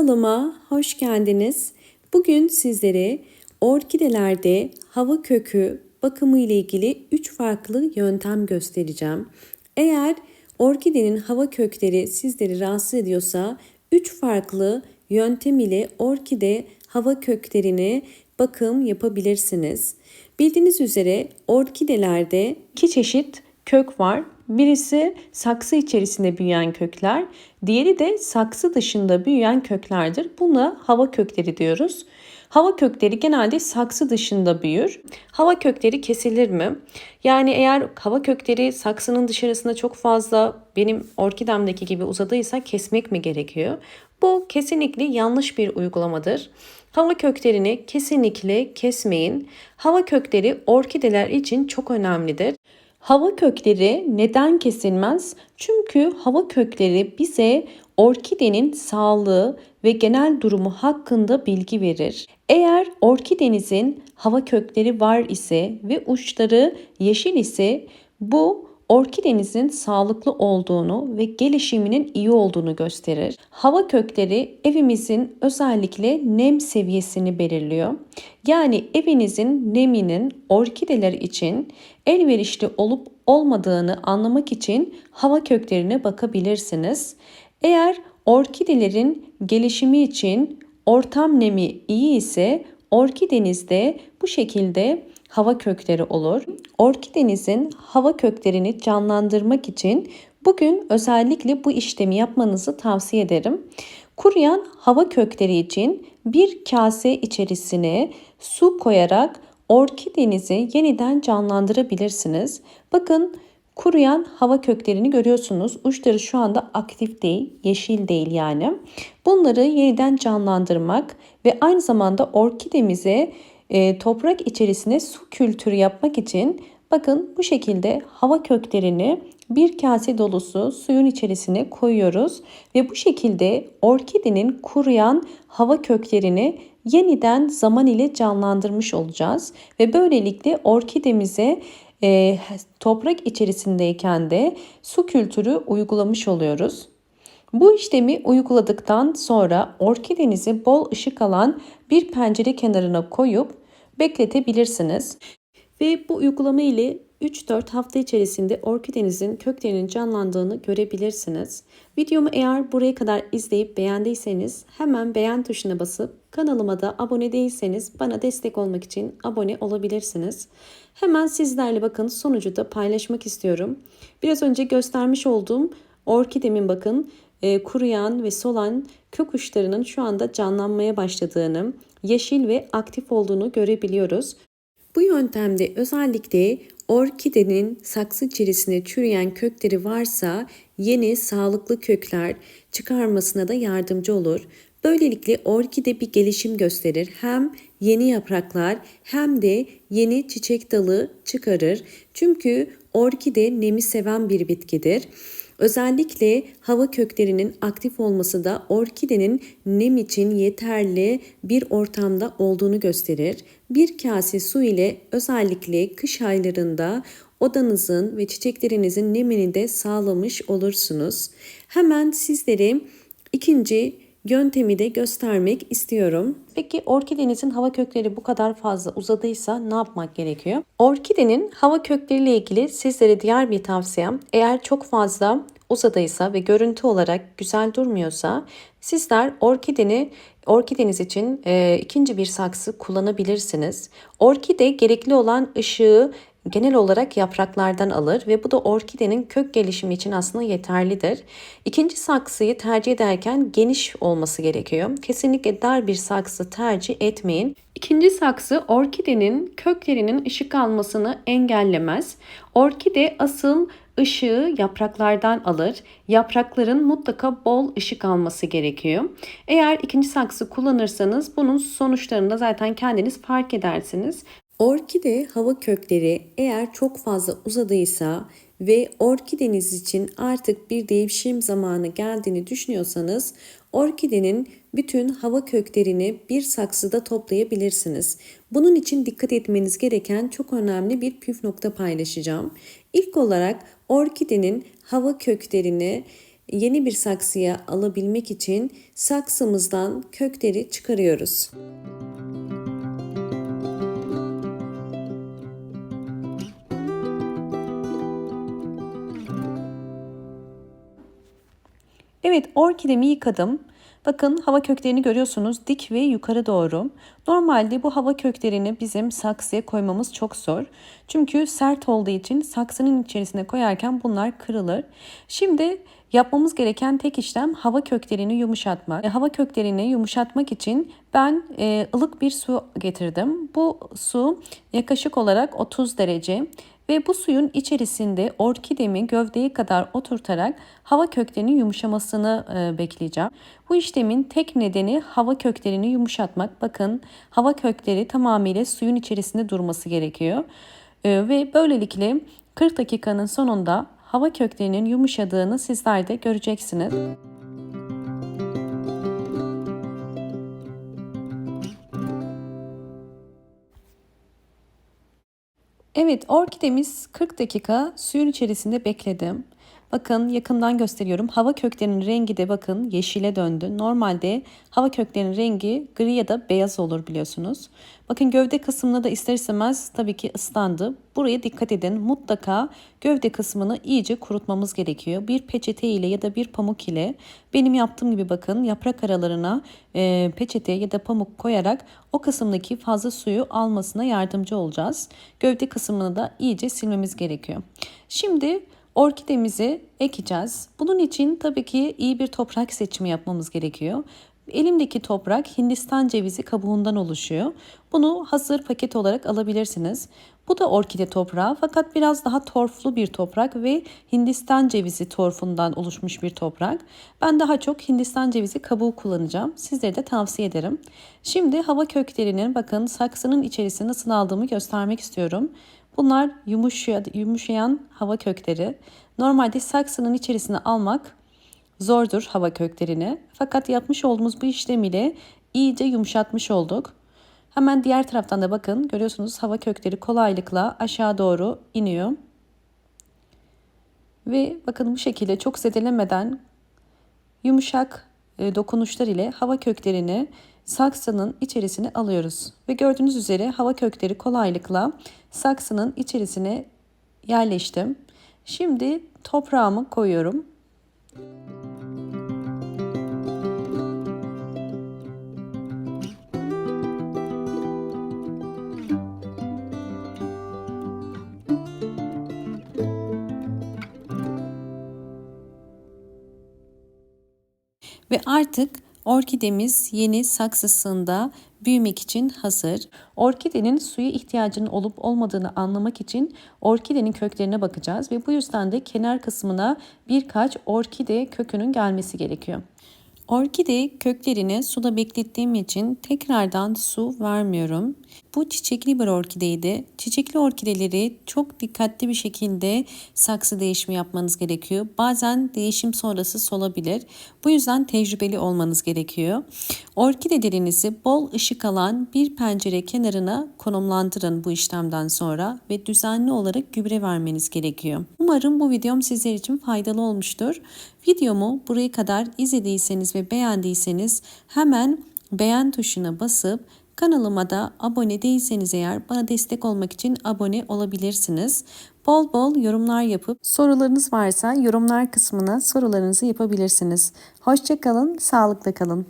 Kanalıma hoş geldiniz. Bugün sizlere orkidelerde hava kökü bakımı ile ilgili 3 farklı yöntem göstereceğim. Eğer orkidenin hava kökleri sizleri rahatsız ediyorsa 3 farklı yöntem ile orkide hava köklerine bakım yapabilirsiniz. Bildiğiniz üzere orkidelerde iki çeşit kök var. Birisi saksı içerisinde büyüyen kökler, diğeri de saksı dışında büyüyen köklerdir. Buna hava kökleri diyoruz. Hava kökleri genelde saksı dışında büyür. Hava kökleri kesilir mi? Yani eğer hava kökleri saksının dışarısında çok fazla benim orkidemdeki gibi uzadıysa kesmek mi gerekiyor? Bu kesinlikle yanlış bir uygulamadır. Hava köklerini kesinlikle kesmeyin. Hava kökleri orkideler için çok önemlidir. Hava kökleri neden kesilmez? Çünkü hava kökleri bize orkidenin sağlığı ve genel durumu hakkında bilgi verir. Eğer orkidenizin hava kökleri var ise ve uçları yeşil ise bu orkidenizin sağlıklı olduğunu ve gelişiminin iyi olduğunu gösterir. Hava kökleri evimizin özellikle nem seviyesini belirliyor. Yani evinizin neminin orkideler için elverişli olup olmadığını anlamak için hava köklerine bakabilirsiniz. Eğer orkidelerin gelişimi için ortam nemi iyi ise orkidenizde bu şekilde hava kökleri olur. Orkidenizin hava köklerini canlandırmak için bugün özellikle bu işlemi yapmanızı tavsiye ederim. Kuruyan hava kökleri için bir kase içerisine su koyarak orkidenizi yeniden canlandırabilirsiniz. Bakın kuruyan hava köklerini görüyorsunuz. Uçları şu anda aktif değil, yeşil değil yani. Bunları yeniden canlandırmak ve aynı zamanda orkidemize e, toprak içerisine su kültürü yapmak için bakın bu şekilde hava köklerini bir kase dolusu suyun içerisine koyuyoruz ve bu şekilde orkidenin kuruyan hava köklerini yeniden zaman ile canlandırmış olacağız ve böylelikle orkidemize e, toprak içerisindeyken de su kültürü uygulamış oluyoruz. Bu işlemi uyguladıktan sonra orkidenizi bol ışık alan bir pencere kenarına koyup bekletebilirsiniz. Ve bu uygulama ile 3-4 hafta içerisinde orkidenizin köklerinin canlandığını görebilirsiniz. Videomu eğer buraya kadar izleyip beğendiyseniz hemen beğen tuşuna basıp kanalıma da abone değilseniz bana destek olmak için abone olabilirsiniz. Hemen sizlerle bakın sonucu da paylaşmak istiyorum. Biraz önce göstermiş olduğum orkidemin bakın e, kuruyan ve solan kök uçlarının şu anda canlanmaya başladığını, yeşil ve aktif olduğunu görebiliyoruz. Bu yöntemde özellikle orkidenin saksı içerisinde çürüyen kökleri varsa yeni sağlıklı kökler çıkarmasına da yardımcı olur. Böylelikle orkide bir gelişim gösterir. Hem yeni yapraklar hem de yeni çiçek dalı çıkarır. Çünkü orkide nemi seven bir bitkidir. Özellikle hava köklerinin aktif olması da orkidenin nem için yeterli bir ortamda olduğunu gösterir. Bir kase su ile özellikle kış aylarında odanızın ve çiçeklerinizin nemini de sağlamış olursunuz. Hemen sizlere ikinci yöntemi de göstermek istiyorum. Peki orkidenizin hava kökleri bu kadar fazla uzadıysa ne yapmak gerekiyor? Orkidenin hava kökleriyle ilgili sizlere diğer bir tavsiyem eğer çok fazla uzadıysa ve görüntü olarak güzel durmuyorsa sizler orkideni orkideniz için e, ikinci bir saksı kullanabilirsiniz. Orkide gerekli olan ışığı genel olarak yapraklardan alır ve bu da orkidenin kök gelişimi için aslında yeterlidir. İkinci saksıyı tercih ederken geniş olması gerekiyor. Kesinlikle dar bir saksı tercih etmeyin. İkinci saksı orkidenin köklerinin ışık almasını engellemez. Orkide asıl ışığı yapraklardan alır. Yaprakların mutlaka bol ışık alması gerekiyor. Eğer ikinci saksı kullanırsanız bunun sonuçlarını da zaten kendiniz fark edersiniz. Orkide hava kökleri eğer çok fazla uzadıysa ve orkideniz için artık bir değişim zamanı geldiğini düşünüyorsanız orkidenin bütün hava köklerini bir saksıda toplayabilirsiniz. Bunun için dikkat etmeniz gereken çok önemli bir püf nokta paylaşacağım. İlk olarak orkidenin hava köklerini yeni bir saksıya alabilmek için saksımızdan kökleri çıkarıyoruz. Evet orkidemi yıkadım. Bakın hava köklerini görüyorsunuz dik ve yukarı doğru. Normalde bu hava köklerini bizim saksıya koymamız çok zor. Çünkü sert olduğu için saksının içerisine koyarken bunlar kırılır. Şimdi yapmamız gereken tek işlem hava köklerini yumuşatmak. E, hava köklerini yumuşatmak için ben e, ılık bir su getirdim. Bu su yaklaşık olarak 30 derece ve bu suyun içerisinde orkidemi gövdeye kadar oturtarak hava köklerinin yumuşamasını e, bekleyeceğim. Bu işlemin tek nedeni hava köklerini yumuşatmak. Bakın hava kökleri tamamıyla suyun içerisinde durması gerekiyor. E, ve böylelikle 40 dakikanın sonunda hava köklerinin yumuşadığını sizler de göreceksiniz. Evet orkidemiz 40 dakika suyun içerisinde bekledim. Bakın yakından gösteriyorum. Hava köklerinin rengi de bakın yeşile döndü. Normalde hava köklerinin rengi gri ya da beyaz olur biliyorsunuz. Bakın gövde kısmında da ister istemez tabii ki ıslandı. Buraya dikkat edin. Mutlaka gövde kısmını iyice kurutmamız gerekiyor. Bir peçete ile ya da bir pamuk ile benim yaptığım gibi bakın yaprak aralarına e, peçete ya da pamuk koyarak o kısımdaki fazla suyu almasına yardımcı olacağız. Gövde kısmını da iyice silmemiz gerekiyor. Şimdi orkidemizi ekeceğiz. Bunun için tabii ki iyi bir toprak seçimi yapmamız gerekiyor. Elimdeki toprak Hindistan cevizi kabuğundan oluşuyor. Bunu hazır paket olarak alabilirsiniz. Bu da orkide toprağı fakat biraz daha torflu bir toprak ve Hindistan cevizi torfundan oluşmuş bir toprak. Ben daha çok Hindistan cevizi kabuğu kullanacağım. Sizlere de tavsiye ederim. Şimdi hava köklerinin bakın saksının içerisine nasıl aldığımı göstermek istiyorum. Bunlar yumuşayan hava kökleri. Normalde saksının içerisine almak zordur hava köklerini. Fakat yapmış olduğumuz bu işlem ile iyice yumuşatmış olduk. Hemen diğer taraftan da bakın görüyorsunuz hava kökleri kolaylıkla aşağı doğru iniyor. Ve bakın bu şekilde çok zedelemeden yumuşak e, dokunuşlar ile hava köklerini saksının içerisine alıyoruz. Ve gördüğünüz üzere hava kökleri kolaylıkla saksının içerisine yerleştim. Şimdi toprağımı koyuyorum. Ve artık orkidemiz yeni saksısında büyümek için hazır. Orkidenin suya ihtiyacının olup olmadığını anlamak için orkidenin köklerine bakacağız ve bu yüzden de kenar kısmına birkaç orkide kökünün gelmesi gerekiyor. Orkide köklerini suda beklettiğim için tekrardan su vermiyorum. Bu çiçekli bir orkideydi. Çiçekli orkideleri çok dikkatli bir şekilde saksı değişimi yapmanız gerekiyor. Bazen değişim sonrası solabilir. Bu yüzden tecrübeli olmanız gerekiyor. Orkidelerinizi bol ışık alan bir pencere kenarına konumlandırın bu işlemden sonra ve düzenli olarak gübre vermeniz gerekiyor. Umarım bu videom sizler için faydalı olmuştur. Videomu buraya kadar izlediyseniz ve beğendiyseniz hemen beğen tuşuna basıp Kanalıma da abone değilseniz eğer bana destek olmak için abone olabilirsiniz. Bol bol yorumlar yapıp sorularınız varsa yorumlar kısmına sorularınızı yapabilirsiniz. Hoşçakalın, sağlıkla kalın.